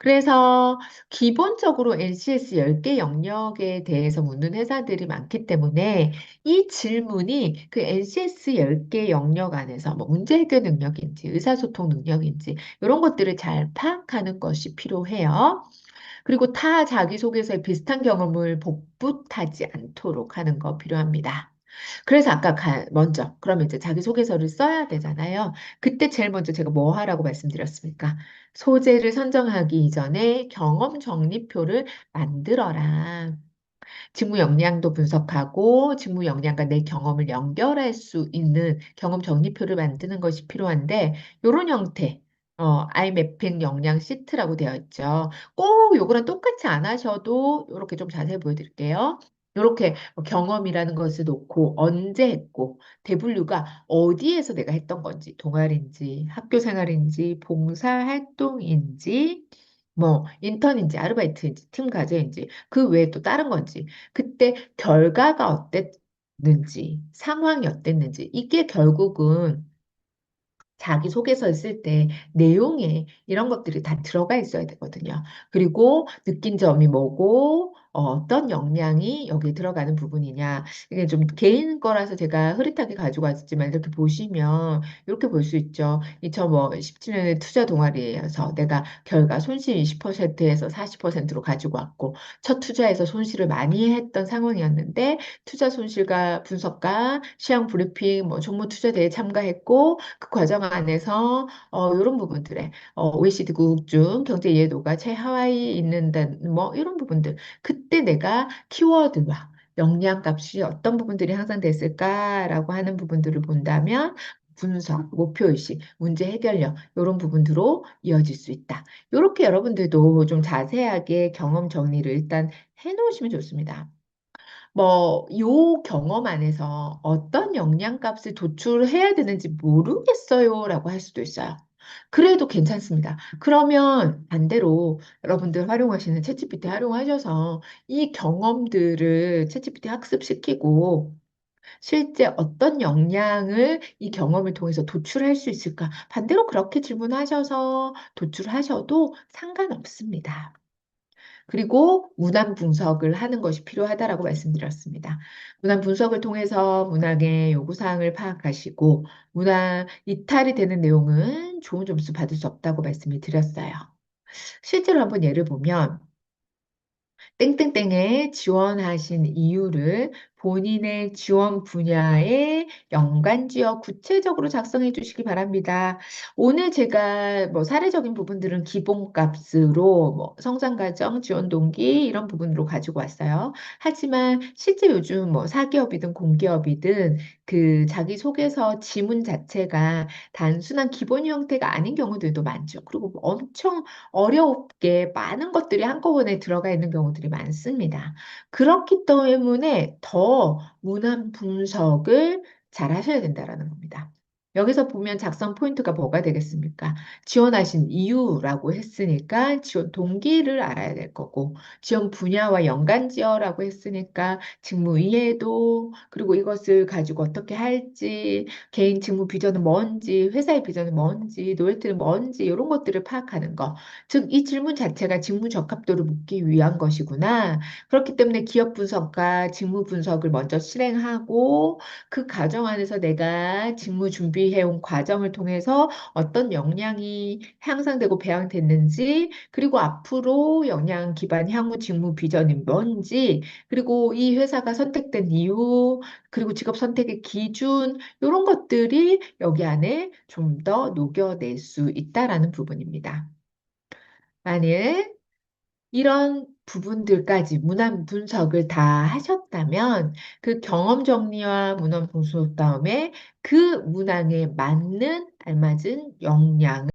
그래서 기본적으로 NCS 10개 영역에 대해서 묻는 회사들이 많기 때문에 이 질문이 그 NCS 10개 영역 안에서 뭐 문제 해결 능력인지 의사소통 능력인지 이런 것들을 잘 파악하는 것이 필요해요. 그리고 타 자기소개서에 비슷한 경험을 복붙하지 않도록 하는 거 필요합니다. 그래서 아까 가- 먼저 그러면 이제 자기소개서를 써야 되잖아요. 그때 제일 먼저 제가 뭐 하라고 말씀드렸습니까? 소재를 선정하기 이전에 경험 정리표를 만들어라. 직무 역량도 분석하고 직무 역량과 내 경험을 연결할 수 있는 경험 정리표를 만드는 것이 필요한데 이런 형태 어, 아이 매핑 역량 시트라고 되어 있죠. 꼭 요거랑 똑같이 안 하셔도 이렇게 좀 자세히 보여드릴게요. 이렇게 경험이라는 것을 놓고 언제 했고 W가 어디에서 내가 했던 건지 동아리인지 학교 생활인지 봉사 활동인지 뭐 인턴인지 아르바이트인지 팀 과제인지 그 외에 또 다른 건지 그때 결과가 어땠는지 상황이 어땠는지 이게 결국은 자기소개서 쓸때 내용에 이런 것들이 다 들어가 있어야 되거든요. 그리고 느낀 점이 뭐고 어, 어떤 역량이 여기에 들어가는 부분이냐. 이게 좀 개인 거라서 제가 흐릿하게 가지고 왔지만 이렇게 보시면 이렇게 볼 수 있죠. 2017년에 투자 동아리에서 내가 결과 손실 20%에서 40%로 가지고 왔고 첫 투자에서 손실을 많이 했던 상황이었는데 투자 손실과 분석과 시황 브리핑, 뭐 종목 투자 대회에 참가했고 그 과정 안에서 어, 이런 부분들에 어, OECD 중 경제 이해도가 최하위에 있는다는 뭐 이런 부분들 그때 내가 키워드와 역량 값이 어떤 부분들이 향상됐을까라고 하는 부분들을 본다면 분석, 목표의식, 문제 해결력 이런 부분으로 이어질 수 있다. 이렇게 여러분들도 좀 자세하게 경험 정리를 일단 해놓으시면 좋습니다. 뭐, 요 경험 안에서 어떤 역량값을 도출해야 되는지 모르겠어요 라고 할 수도 있어요. 그래도 괜찮습니다. 그러면 반대로 여러분들 활용하시는 챗GPT 활용하셔서 이 경험들을 챗GPT 학습시키고 실제 어떤 역량을 이 경험을 통해서 도출할 수 있을까? 반대로 그렇게 질문하셔서 도출하셔도 상관없습니다. 그리고 문안 분석을 하는 것이 필요하다라고 말씀드렸습니다. 문안 분석을 통해서 문항의 요구사항을 파악하시고 문안 이탈이 되는 내용은 좋은 점수 받을 수 없다고 말씀을 드렸어요. 실제로 한번 예를 보면 땡땡땡에 지원하신 이유를 본인의 지원 분야의 연관지어 구체적으로 작성해 주시기 바랍니다. 오늘 제가 뭐 사례적인 부분들은 기본값으로 뭐 성장 과정, 지원 동기 이런 부분으로 가지고 왔어요. 하지만 실제 요즘 뭐 사기업이든 공기업이든 그 자기소개서 지문 자체가 단순한 기본 형태가 아닌 경우들도 많죠. 그리고 엄청 어렵게 많은 것들이 한꺼번에 들어가 있는 경우들이 많습니다. 그렇기 때문에 더 문안 분석을 잘 하셔야 된다라는 겁니다. 여기서 보면 작성 포인트가 뭐가 되겠습니까? 지원하신 이유라고 했으니까 지원 동기를 알아야 될 거고, 지원 분야와 연관지어라고 했으니까 직무 이해도, 그리고 이것을 가지고 어떻게 할지, 개인 직무 비전은 뭔지, 회사의 비전은 뭔지, 노예트는 뭔지, 이런 것들을 파악하는 거. 즉, 이 질문 자체가 직무 적합도를 묻기 위한 것이구나. 그렇기 때문에 기업 분석과 직무 분석을 먼저 실행하고, 그 과정 안에서 내가 직무 준비 해온 과정을 통해서 어떤 역량이 향상되고 배양됐는지, 그리고 앞으로 역량 기반 향후 직무 비전이 뭔지, 그리고 이 회사가 선택된 이유, 그리고 직업 선택의 기준, 이런 것들이 여기 안에 좀 더 녹여낼 수 있다라는 부분입니다. 만일 이런 부분들까지 문안 분석을 다 하셨다면 그 경험 정리와 문안 분석 다음에 그 문항에 맞는 알맞은 역량을